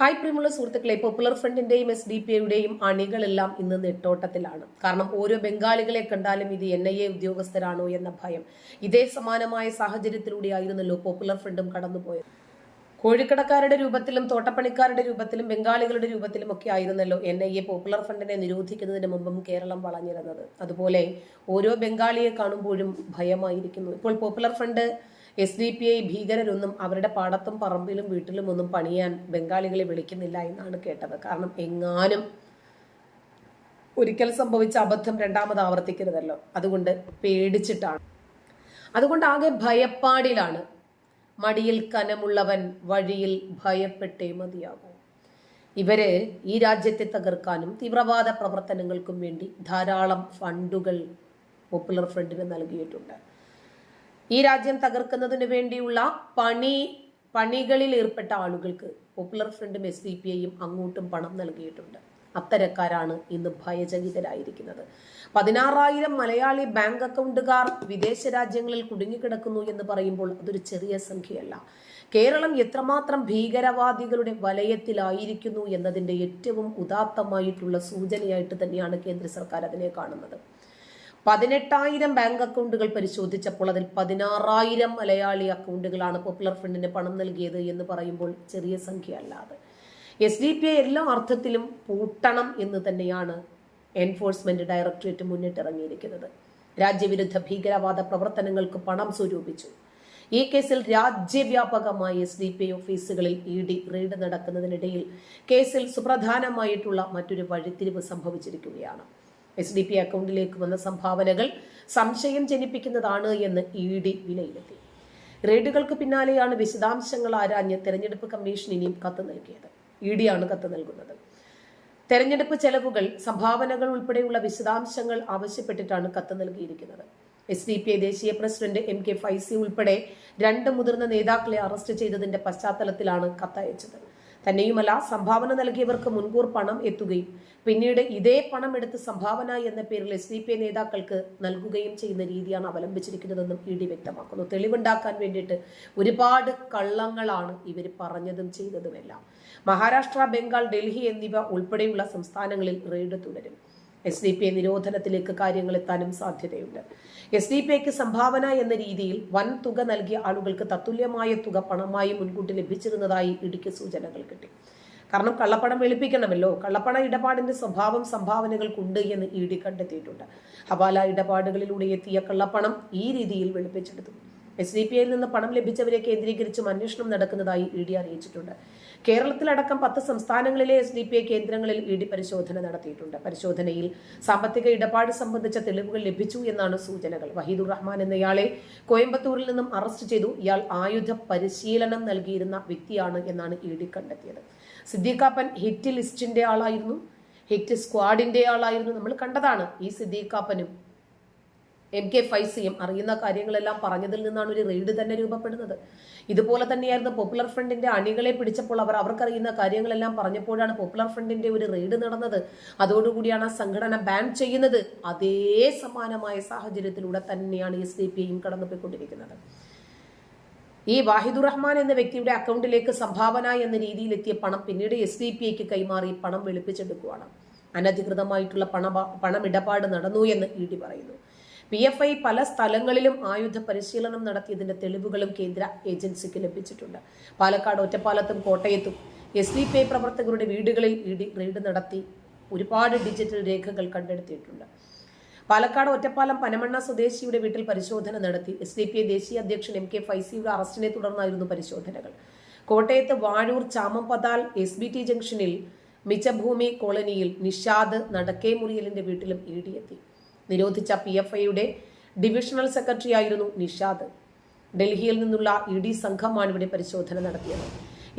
Hi പ്രിയമുള്ള സുഹൃത്തുക്കളെ popular ഫ്രണ്ടിന്റെയും എസ് ഡി പി ഐയുടെയും അണികളെല്ലാം ഇന്ന് നെട്ടോട്ടത്തിലാണ്. കാരണം ഓരോ ബംഗാളികളെ കണ്ടാലും ഇത് എൻ ഐ എ ഉദ്യോഗസ്ഥരാണോ എന്ന ഭയം. ഇതേ സമാനമായ സാഹചര്യത്തിലൂടെയായിരുന്നല്ലോ പോപ്പുലർ ഫ്രണ്ടും കടന്നുപോയത്. കോഴിക്കടക്കാരുടെ രൂപത്തിലും തോട്ടപ്പണിക്കാരുടെ രൂപത്തിലും ബംഗാളികളുടെ രൂപത്തിലും ഒക്കെ ആയിരുന്നല്ലോ എൻ ഐ എ പോപ്പുലർ ഫ്രണ്ടിനെ നിരോധിക്കുന്നതിന് മുമ്പും കേരളം വളഞ്ഞിരുന്നത്. അതുപോലെ ഓരോ ബംഗാളിയെ കാണുമ്പോഴും ഭയമായിരിക്കുന്നു. ഇപ്പോൾ popular front S D P I ഭീകരരൊന്നും അവരുടെ പാടത്തും പറമ്പിലും വീട്ടിലും ഒന്നും പണിയാൻ ബംഗാളികളെ വിളിക്കുന്നില്ല എന്നാണ് കേട്ടത്. കാരണം എങ്ങാനും ഒരിക്കൽ സംഭവിച്ച അബദ്ധം രണ്ടാമത് ആവർത്തിക്കരുതല്ലോ. അതുകൊണ്ട് പേടിച്ചിട്ടാണ്. അതുകൊണ്ട് ആകെ ഭയപ്പാടിലാണ്. മടിയിൽ കനമുള്ളവൻ വഴിയിൽ ഭയപ്പെട്ടേ മതിയാകൂ. ഇവർ ഈ രാജ്യത്തെ തകർക്കാനും തീവ്രവാദ പ്രവർത്തനങ്ങൾക്കും വേണ്ടി ധാരാളം ഫണ്ടുകൾ പോപ്പുലർ ഫ്രണ്ടിന് നൽകിയിട്ടുണ്ട്. ഈ രാജ്യം തകർക്കുന്നതിന് വേണ്ടിയുള്ള പണി പണികളിൽ ഏർപ്പെട്ട ആളുകൾക്ക് പോപ്പുലർ ഫ്രണ്ടും എസ് ഡി പി ഐയും അങ്ങോട്ടും പണം നൽകിയിട്ടുണ്ട്. അത്തരക്കാരാണ് ഇന്ന് ഭയചകിതരായിരിക്കുന്നത്. പതിനാറായിരം മലയാളി ബാങ്ക് അക്കൗണ്ടുകാർ വിദേശ രാജ്യങ്ങളിൽ കുടുങ്ങിക്കിടക്കുന്നു എന്ന് പറയുമ്പോൾ അതൊരു ചെറിയ സംഖ്യയല്ല. കേരളം എത്രമാത്രം ഭീകരവാദികളുടെ വലയത്തിലായിരിക്കുന്നു എന്നതിന്റെ ഏറ്റവും ഉദാത്തമായിട്ടുള്ള സൂചനയായിട്ട് തന്നെയാണ് കേന്ദ്ര സർക്കാർ അതിനെ കാണുന്നത്. പതിനെട്ടായിരം ബാങ്ക് അക്കൗണ്ടുകൾ പരിശോധിച്ചപ്പോൾ അതിൽ പതിനാറായിരം മലയാളി അക്കൗണ്ടുകളാണ് പോപ്പുലർ ഫ്രണ്ടിന് പണം നൽകിയത് എന്ന് പറയുമ്പോൾ ചെറിയ സംഖ്യ അല്ലാതെ എസ് ഡി പി ഐ എല്ലാ അർത്ഥത്തിലും പൂട്ടണം എന്ന് തന്നെയാണ് എൻഫോഴ്സ്മെന്റ് ഡയറക്ടറേറ്റ് മുന്നിട്ടിറങ്ങിയിരിക്കുന്നത്. രാജ്യവിരുദ്ധ ഭീകരവാദ പ്രവർത്തനങ്ങൾക്ക് പണം സ്വരൂപിച്ചു. ഈ കേസിൽ രാജ്യവ്യാപകമായി എസ് ഡി പി ഐ ഓഫീസുകളിൽ ഇ ഡി റെയ്ഡ് നടക്കുന്നതിനിടയിൽ കേസിൽ സുപ്രധാനമായിട്ടുള്ള മറ്റൊരു വഴിത്തിരിവ് സംഭവിച്ചിരിക്കുകയാണ്. എസ് ഡി പി അക്കൗണ്ടിലേക്ക് വന്ന സംഭാവനകൾ സംശയം ജനിപ്പിക്കുന്നതാണ് എന്ന് ഇ ഡി വിലയിരുത്തി. റെയ്ഡുകൾക്ക് പിന്നാലെയാണ് വിശദാംശങ്ങൾ ആരാഞ്ഞ് തെരഞ്ഞെടുപ്പ് കമ്മീഷൻ ഇനിയും കത്ത് നൽകിയത്. ഇ ഡി ആണ് കത്ത് നൽകുന്നത്. തെരഞ്ഞെടുപ്പ് ചെലവുകൾ സംഭാവനകൾ ഉൾപ്പെടെയുള്ള വിശദാംശങ്ങൾ ആവശ്യപ്പെട്ടിട്ടാണ് കത്ത് നൽകിയിരിക്കുന്നത്. എസ് ഡി പി ഐ ദേശീയ പ്രസിഡന്റ് എം കെ ഫൈസി ഉൾപ്പെടെ രണ്ട് മുതിർന്ന നേതാക്കളെ അറസ്റ്റ് ചെയ്തതിന്റെ പശ്ചാത്തലത്തിലാണ് കത്തയച്ചത്. തന്നെയുമല്ല സംഭാവന നൽകിയവർക്ക് മുൻകൂർ പണം എത്തുകയും പിന്നീട് ഇതേ പണം എടുത്ത് സംഭാവന എന്ന പേരിൽ എസ് ഡി പി നേതാക്കൾക്ക് നൽകുകയും ചെയ്യുന്ന രീതിയാണ് അവലംബിച്ചിരിക്കുന്നതെന്നും ഇ ഡി വ്യക്തമാക്കുന്നു. തെളിവുണ്ടാക്കാൻ വേണ്ടിയിട്ട് ഒരുപാട് കള്ളങ്ങളാണ് ഇവർ പറഞ്ഞതും ചെയ്തതുമെല്ലാം. മഹാരാഷ്ട്ര ബംഗാൾ ഡൽഹി എന്നിവ ഉൾപ്പെടെയുള്ള സംസ്ഥാനങ്ങളിൽ റെയ്ഡ് തുടരും. എസ് ഡി പി ഐ നിരോധനത്തിലേക്ക് കാര്യങ്ങൾ എത്താനും സാധ്യതയുണ്ട്. എസ് ഡി പി ഐക്ക് സംഭാവന എന്ന രീതിയിൽ വൻ തുക നൽകിയ ആളുകൾക്ക് തത്തുല്യമായ തുക പണമായി മുൻകൂട്ടി ലഭിച്ചിരുന്നതായി ഇടുക്കി സൂചനകൾ കിട്ടി. കാരണം കള്ളപ്പണം വെളുപ്പിക്കണമല്ലോ. കള്ളപ്പണ ഇടപാടിന്റെ സ്വഭാവം സംഭാവനകൾക്കുണ്ട് എന്ന് ഇ ഡി കണ്ടെത്തിയിട്ടുണ്ട്. ഹവാല ഇടപാടുകളിലൂടെ എത്തിയ കള്ളപ്പണം ഈ രീതിയിൽ വെളുപ്പിച്ചെടുത്തു. എസ് ഡി പി ഐയിൽ നിന്ന് പണം ലഭിച്ചവരെ കേന്ദ്രീകരിച്ചും അന്വേഷണം നടക്കുന്നതായി ഇ ഡി അറിയിച്ചിട്ടുണ്ട്. കേരളത്തിലടക്കം പത്ത് സംസ്ഥാനങ്ങളിലെ എസ് ഡി പി ഐ കേന്ദ്രങ്ങളിൽ ഇ ഡി പരിശോധന നടത്തിയിട്ടുണ്ട്. പരിശോധനയിൽ സാമ്പത്തിക ഇടപാട് സംബന്ധിച്ച തെളിവുകൾ ലഭിച്ചു എന്നാണ് സൂചനകൾ. വഹീദുർ റഹ്മാൻ എന്നയാളെ കോയമ്പത്തൂരിൽ നിന്നും അറസ്റ്റ് ചെയ്തു. ഇയാൾ ആയുധ പരിശീലനം നൽകിയിരുന്ന വ്യക്തിയാണ് എന്നാണ് ഇ ഡി കണ്ടെത്തിയത്. സിദ്ദീഖാപ്പൻ ഹിറ്റ് ലിസ്റ്റിന്റെ ആളായിരുന്നു. ഹിറ്റ് സ്ക്വാഡിന്റെ ആളായിരുന്നു. നമ്മൾ കണ്ടതാണ് ഈ സിദ്ദീഖാപ്പനും എം കെ ഫൈസിയും അറിയുന്ന കാര്യങ്ങളെല്ലാം പറഞ്ഞതിൽ നിന്നാണ് ഒരു റെയ്ഡ് തന്നെ രൂപപ്പെടുന്നത്. ഇതുപോലെ തന്നെയായിരുന്നു പോപ്പുലർ ഫ്രണ്ടിന്റെ അണികളെ പിടിച്ചപ്പോൾ അവർ അവർക്കറിയുന്ന കാര്യങ്ങളെല്ലാം പറഞ്ഞപ്പോഴാണ് പോപ്പുലർ ഫ്രണ്ടിന്റെ ഒരു റെയ്ഡ് നടന്നത്. അതോടുകൂടിയാണ് ആ സംഘടന ബാൻ ചെയ്യുന്നത്. അതേ സമാനമായ സാഹചര്യത്തിലൂടെ തന്നെയാണ് എസ് ഡി പി ഐയും കടന്നുപോയിക്കൊണ്ടിരിക്കുന്നത്. ഈ വാഹിദുർ റഹ്മാൻ എന്ന വ്യക്തിയുടെ അക്കൗണ്ടിലേക്ക് സംഭാവന എന്ന രീതിയിൽ എത്തിയ പണം പിന്നീട് എസ് ഡി പി ഐക്ക് കൈമാറി പണം വെളുപ്പിച്ചെടുക്കുകയാണ് അനധികൃതമായിട്ടുള്ള പണ പണമിടപാട് നടന്നു എന്ന് ഇ ഡി പറയുന്നു. പി എഫ് ഐ പല സ്ഥലങ്ങളിലും ആയുധ പരിശീലനം നടത്തിയതിന്റെ തെളിവുകളും കേന്ദ്ര ഏജൻസിക്ക് ലഭിച്ചിട്ടുണ്ട്. പാലക്കാട് ഒറ്റപ്പാലത്തും കോട്ടയത്തും എസ് ഡി പി ഐ പ്രവർത്തകരുടെ വീടുകളിൽ റെയ്ഡ് നടത്തി ഒരുപാട് ഡിജിറ്റൽ രേഖകൾ കണ്ടെടുത്തിയിട്ടുണ്ട് പാലക്കാട് ഒറ്റപ്പാലം പനമണ്ണ സ്വദേശിയുടെ വീട്ടിൽ പരിശോധന നടത്തി എസ് ഡി പി ഐ ദേശീയ അധ്യക്ഷൻ എം കെ ഫൈസിയുടെ അറസ്റ്റിനെ തുടർന്നായിരുന്നു പരിശോധനകൾ. കോട്ടയത്ത് Vazhoor Chamappathal S B T ജംഗ്ഷനിൽ മിച്ചഭൂമി കോളനിയിൽ നിഷാദ് നടക്കേ മുറിയലിന്റെ വീട്ടിലും ഇ ഡി എത്തി. നിരോധിച്ച പി എഫ് ഐയുടെ ഡിവിഷണൽ സെക്രട്ടറി ആയിരുന്നു നിഷാദ്. ഡൽഹിയിൽ നിന്നുള്ള ഇ ഡി സംഘമാണ് ഇവിടെ പരിശോധന നടത്തിയത്.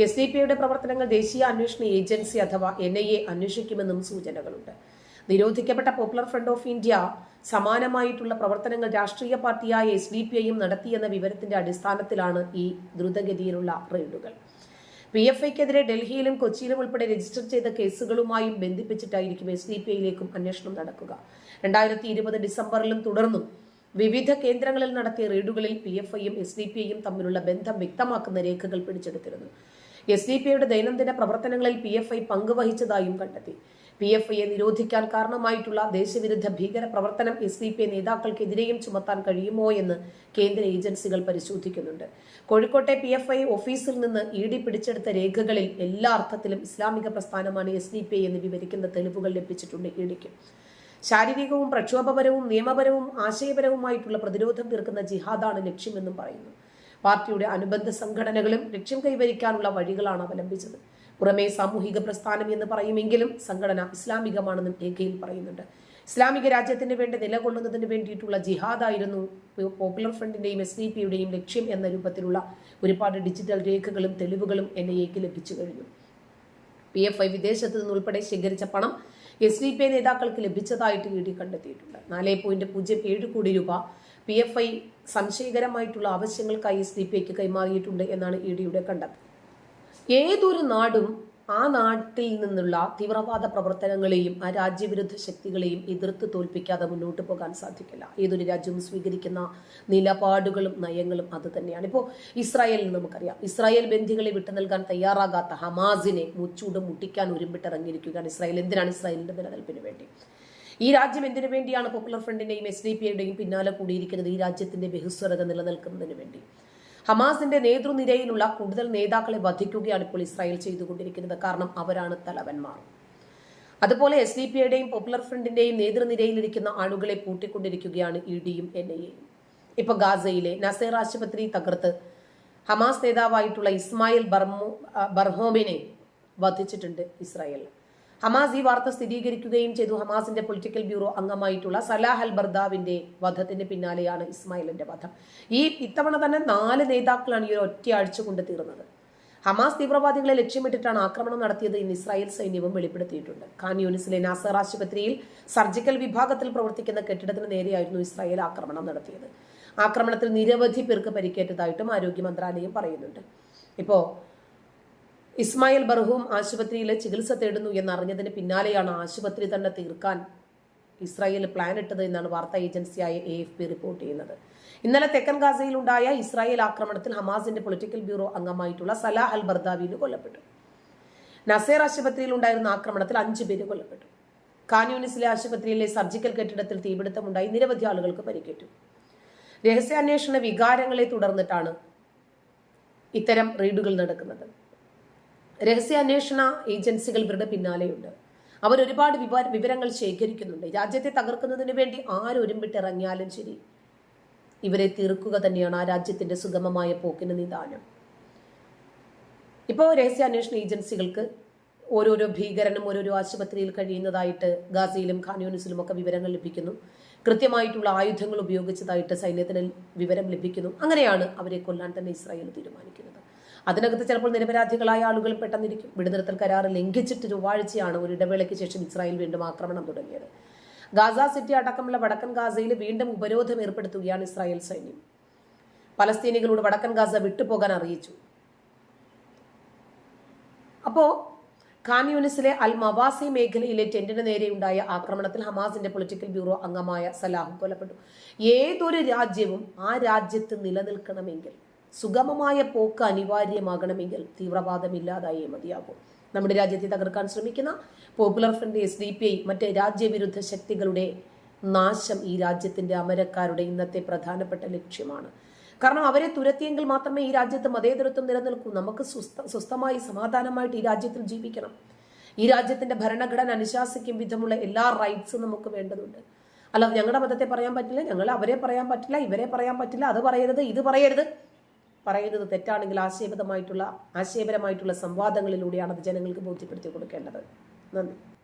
എസ് ഡി പി ഐയുടെ പ്രവർത്തനങ്ങൾ ദേശീയ അന്വേഷണ ഏജൻസി അഥവാ എൻ ഐ എ അന്വേഷിക്കുമെന്നും സൂചനകളുണ്ട്. നിരോധിക്കപ്പെട്ട പോപ്പുലർ ഫ്രണ്ട് ഓഫ് ഇന്ത്യ സമാനമായിട്ടുള്ള പ്രവർത്തനങ്ങൾ രാഷ്ട്രീയ പാർട്ടിയായ എസ് ഡി പി ഐയും നടത്തിയെന്ന വിവരത്തിന്റെ അടിസ്ഥാനത്തിലാണ് ഈ ദ്രുതഗതിയിലുള്ള റെയ്ഡുകൾ. പി എഫ് ഐക്കെതിരെ ഡൽഹിയിലും കൊച്ചിയിലും ഉൾപ്പെടെ രജിസ്റ്റർ ചെയ്ത കേസുകളുമായും ബന്ധിപ്പിച്ചിട്ടായിരിക്കും എസ് ഡി പി ഐയിലേക്കും അന്വേഷണം നടക്കുക. രണ്ടായിരത്തി ഇരുപത് ഡിസംബറിലും തുടർന്നും വിവിധ കേന്ദ്രങ്ങളിൽ നടത്തിയ റെയ്ഡുകളിൽ പി എഫ് ഐയും എസ് ഡി പി ഐയും തമ്മിലുള്ള ബന്ധം വ്യക്തമാക്കുന്ന രേഖകൾ പിടിച്ചെടുത്തിരുന്നു. എസ് ഡി പി ഐയുടെ ദൈനംദിന പ്രവർത്തനങ്ങളിൽ പി എഫ് ഐ പങ്കുവഹിച്ചതായും കണ്ടെത്തി. പി എഫ് ഐയെ നിരോധിക്കാൻ കാരണമായിട്ടുള്ള ദേശവിരുദ്ധ ഭീകര പ്രവർത്തനം എസ് ഡി പി നേതാക്കൾക്കെതിരെയും ചുമത്താൻ കഴിയുമോ എന്ന് കേന്ദ്ര ഏജൻസികൾ പരിശോധിക്കുന്നുണ്ട്. കോഴിക്കോട്ടെ പി എഫ് ഐ ഓഫീസിൽ നിന്ന് ഇ ഡി പിടിച്ചെടുത്ത രേഖകളിൽ എല്ലാ അർത്ഥത്തിലും ഇസ്ലാമിക പ്രസ്ഥാനമാണ് എസ് ഡി പി ഐ എന്ന് വിവരിക്കുന്ന തെളിവുകൾ ലഭിച്ചിട്ടുണ്ട് ഇ ഡിക്ക്. ശാരീരികവും പ്രക്ഷോഭപരവും നിയമപരവും ആശയപരവുമായിട്ടുള്ള പ്രതിരോധം തീർക്കുന്ന ജിഹാദാണ് ലക്ഷ്യമെന്നും പറയുന്നു. പാർട്ടിയുടെ അനുബന്ധ സംഘടനകളും ലക്ഷ്യം കൈവരിക്കാനുള്ള വഴികളാണ് അവലംബിച്ചത്. പുറമേ സാമൂഹിക പ്രസ്ഥാനം എന്ന് പറയുമെങ്കിലും സംഘടന ഇസ്ലാമികമാണെന്നും രേഖയിൽ പറയുന്നുണ്ട്. ഇസ്ലാമിക രാജ്യത്തിന് വേണ്ടി നിലകൊള്ളുന്നതിന് വേണ്ടിയിട്ടുള്ള ജിഹാദായിരുന്നു പോപ്പുലർ ഫ്രണ്ടിന്റെയും എസ് ഡി പിയുടെയും ലക്ഷ്യം എന്ന രൂപത്തിലുള്ള ഒരുപാട് ഡിജിറ്റൽ രേഖകളും തെളിവുകളും എൻ ഐ എക്ക് ലഭിച്ചു കഴിഞ്ഞു. പി എഫ് ഐ വിദേശത്ത് നിന്നുൾപ്പെടെ ശേഖരിച്ച പണം എസ് ഡി പി നേതാക്കൾക്ക് ലഭിച്ചതായിട്ട് ഇ ഡി കണ്ടെത്തിയിട്ടുണ്ട്. നാല് പോയിന്റ് പൂജ്യം ഏഴ് കോടി രൂപ പി എഫ് ഐ സംശയകരമായിട്ടുള്ള ആവശ്യങ്ങൾക്കായി എസ് ഡി പി ഐക്ക് കൈമാറിയിട്ടുണ്ട് എന്നാണ് ഇ ഡിയുടെ കണ്ടെത്തൽ. ഏതൊരു നാടും ആ നാട്ടിൽ നിന്നുള്ള തീവ്രവാദ പ്രവർത്തനങ്ങളെയും ആ രാജ്യവിരുദ്ധ ശക്തികളെയും എതിർത്ത് തോൽപ്പിക്കാതെ മുന്നോട്ട് പോകാൻ സാധിക്കില്ല. ഏതൊരു രാജ്യവും സ്വീകരിക്കുന്ന നിലപാടുകളും നയങ്ങളും അത് തന്നെയാണ്. ഇപ്പോൾ ഇസ്രായേലിന് നമുക്കറിയാം. ഇസ്രായേൽ ബന്ധികളെ വിട്ടു നൽകാൻ തയ്യാറാകാത്ത ഹമാസിനെ മുച്ചൂട് മുട്ടിക്കാൻ ഒരുമ്പിട്ടിറങ്ങിയിരിക്കുകയാണ് ഇസ്രായേൽ. എന്തിനാണ് ഇസ്രായേലിന്റെ നിലനിൽപ്പിന് വേണ്ടി? ഈ രാജ്യം എന്തിനു വേണ്ടിയാണ് പോപ്പുലർ ഫ്രണ്ടിന്റെയും എസ് ഡി പി പിന്നാലെ കൂടിയിരിക്കുന്നത്? ഈ രാജ്യത്തിന്റെ ബഹുസ്വരത നിലനിൽക്കുന്നതിന് വേണ്ടി. ഹമാസിന്റെ നേതൃനിരയിലുള്ള കൂടുതൽ നേതാക്കളെ വധിക്കുകയാണ് ഇപ്പോൾ ഇസ്രായേൽ ചെയ്തുകൊണ്ടിരിക്കുന്നത്. കാരണം അവരാണ് തലവന്മാർ. അതുപോലെ എസ് ഡി പി പോപ്പുലർ ഫ്രണ്ടിന്റെയും നേതൃനിരയിലിരിക്കുന്ന ആളുകളെ പൂട്ടിക്കൊണ്ടിരിക്കുകയാണ് ഇ ഡിയും എൻ ഐ എയും ഇപ്പൊ ഗാസയിലെ നസേർ ആശുപത്രി തകർത്ത് ഹമാസ് നേതാവായിട്ടുള്ള ഇസ്മായിൽ ബർമോ ബർഹോമിനെ വധിച്ചിട്ടുണ്ട് ഇസ്രായേൽ. ഹമാസ് ഈ വാർത്ത സ്ഥിരീകരിക്കുകയും ചെയ്തു. ഹമാസിന്റെ പൊളിറ്റിക്കൽ ബ്യൂറോ അംഗമായിട്ടുള്ള സലാഹ് അൽ ബർദാവിന്റെ വധത്തിന് പിന്നാലെയാണ് ഇസ്മായിലിന്റെ വധം. ഈ ഇത്തവണ തന്നെ നാല് നേതാക്കളാണ് ഈ ഒരു ഒറ്റയാഴ്ച കൊണ്ട് തീർന്നത്. ഹമാസ് തീവ്രവാദികളെ ലക്ഷ്യമിട്ടിട്ടാണ് ആക്രമണം നടത്തിയത് എന്ന് ഇസ്രായേൽ സൈന്യവും വെളിപ്പെടുത്തിയിട്ടുണ്ട്. ഖാൻ യൂണിസിലെ നാസർ ആശുപത്രിയിൽ സർജിക്കൽ വിഭാഗത്തിൽ പ്രവർത്തിക്കുന്ന കെട്ടിടത്തിന് നേരെയായിരുന്നു ഇസ്രായേൽ ആക്രമണം നടത്തിയത്. ആക്രമണത്തിൽ നിരവധി പേർക്ക് പരിക്കേറ്റതായിട്ടും ആരോഗ്യ മന്ത്രാലയം പറയുന്നുണ്ട്. ഇപ്പോൾ ഇസ്മായിൽ ബർഹൂം ആശുപത്രിയിലെ ചികിത്സ തേടുന്നു എന്നറിഞ്ഞതിന് പിന്നാലെയാണ് ആശുപത്രി തന്നെ തീർക്കാൻ ഇസ്രായേൽ പ്ലാൻ ഇട്ടത് എന്നാണ് വാർത്താ ഏജൻസിയായ എ എഫ് പി റിപ്പോർട്ട് ചെയ്യുന്നത്. ഇന്നലെ തെക്കൻ ഗാസയിലുണ്ടായ ഇസ്രായേൽ ആക്രമണത്തിൽ ഹമാസിന്റെ പൊളിറ്റിക്കൽ ബ്യൂറോ അംഗമായിട്ടുള്ള സലാഹ് അൽ ബർദാവിന് കൊല്ലപ്പെട്ടു. നസേർ ആശുപത്രിയിൽ ഉണ്ടായിരുന്ന ആക്രമണത്തിൽ അഞ്ചു പേര് കൊല്ലപ്പെട്ടു. കാന്യൂനിസിലെ ആശുപത്രിയിലെ സർജിക്കൽ കെട്ടിടത്തിൽ തീപിടുത്തമുണ്ടായി നിരവധി ആളുകൾക്ക് പരിക്കേറ്റു. രഹസ്യാന്വേഷണ വികാരങ്ങളെ തുടർന്നിട്ടാണ് ഇത്തരം റെയ്ഡുകൾ നടക്കുന്നത്. രഹസ്യാന്വേഷണ ഏജൻസികൾ ഇവരുടെ പിന്നാലെയുണ്ട്. അവർ ഒരുപാട് വിവരങ്ങൾ ശേഖരിക്കുന്നുണ്ട്. രാജ്യത്തെ തകർക്കുന്നതിന് വേണ്ടി ആരൊരുമ്പിട്ടിറങ്ങിയാലും ശരി ഇവരെ തീർക്കുക തന്നെയാണ് ആ രാജ്യത്തിന്റെ സുഗമമായ പോക്കിന് നിദാനം. ഇപ്പോൾ രഹസ്യാന്വേഷണ ഏജൻസികൾക്ക് ഓരോരോ ഭീകരനും ഓരോരോ ആശുപത്രിയിൽ കഴിയുന്നതായിട്ട് ഗാസയിലും ഖാനൂനിസിലും ഒക്കെ വിവരങ്ങൾ ലഭിക്കുന്നു. കൃത്യമായിട്ടുള്ള ആയുധങ്ങൾ ഉപയോഗിച്ചതായിട്ട് സൈന്യത്തിന് വിവരം ലഭിക്കുന്നു. അങ്ങനെയാണ് അവരെ കൊല്ലാൻ തന്നെ ഇസ്രായേൽ തീരുമാനിക്കുന്നത്. അതിനകത്ത് ചിലപ്പോൾ നിരപരാധികളായ ആളുകൾ പെട്ടെന്നിരിക്കും. വെടിനിർത്തൽ കരാർ ലംഘിച്ചിട്ട് ചൊവ്വാഴ്ചയാണ് ഒരു ഇടവേളയ്ക്ക് ശേഷം ഇസ്രായേൽ വീണ്ടും ആക്രമണം തുടങ്ങിയത്. ഗാസ സിറ്റി അടക്കമുള്ള വടക്കൻ ഗാസയിൽ വീണ്ടും ഉപരോധം ഏർപ്പെടുത്തുകയാണ് ഇസ്രായേൽ സൈന്യം. പലസ്തീനികളോട് വടക്കൻ ഗാസ വിട്ടുപോകാൻ അറിയിച്ചു. അപ്പോ ഖാൻ അൽ മവാസി മേഖലയിലെ ടെന്റിന് നേരെയുണ്ടായ ആക്രമണത്തിൽ ഹമാസിന്റെ പൊളിറ്റിക്കൽ ബ്യൂറോ അംഗമായ സലാഹും കൊല്ലപ്പെട്ടു. ഏതൊരു രാജ്യവും ആ രാജ്യത്ത് നിലനിൽക്കണമെങ്കിൽ സുഗമമായ പോക്ക് അനിവാര്യമാകണമെങ്കിൽ തീവ്രവാദം ഇല്ലാതായേ മതിയാകും. നമ്മുടെ രാജ്യത്തെ തകർക്കാൻ ശ്രമിക്കുന്ന popular front S D P I മറ്റ് രാജ്യവിരുദ്ധ ശക്തികളുടെ നാശം ഈ രാജ്യത്തിന്റെ അമരക്കാരുടെ ഇന്നത്തെ പ്രധാനപ്പെട്ട ലക്ഷ്യമാണ്. കാരണം അവരെ തുരത്തിയെങ്കിൽ മാത്രമേ ഈ രാജ്യത്ത് മതേതരത്വം നിലനിൽക്കൂ. നമുക്ക് സ്വസ്ഥ സ്വസ്ഥമായി സമാധാനമായിട്ട് ഈ രാജ്യത്തിൽ ജീവിക്കണം. ഈ രാജ്യത്തിന്റെ ഭരണഘടന അനുശാസിക്കും വിധമുള്ള എല്ലാ റൈറ്റ്സും നമുക്ക് വേണ്ടതുണ്ട്. അല്ലാതെ ഞങ്ങളുടെ മതത്തെ പറയാൻ പറ്റില്ല ഞങ്ങൾ അവരെ പറയാൻ പറ്റില്ല ഇവരെ പറയാൻ പറ്റില്ല അത് പറയരുത് ഇത് പറയരുത്. പറയുന്നത് തെറ്റാണെങ്കിൽ ആശയപരമായിട്ടുള്ള ആശയപരമായിട്ടുള്ള സംവാദങ്ങളിലൂടെയാണ് അത് ജനങ്ങൾക്ക് ബോധ്യപ്പെടുത്തി കൊടുക്കേണ്ടത്. നന്ദി.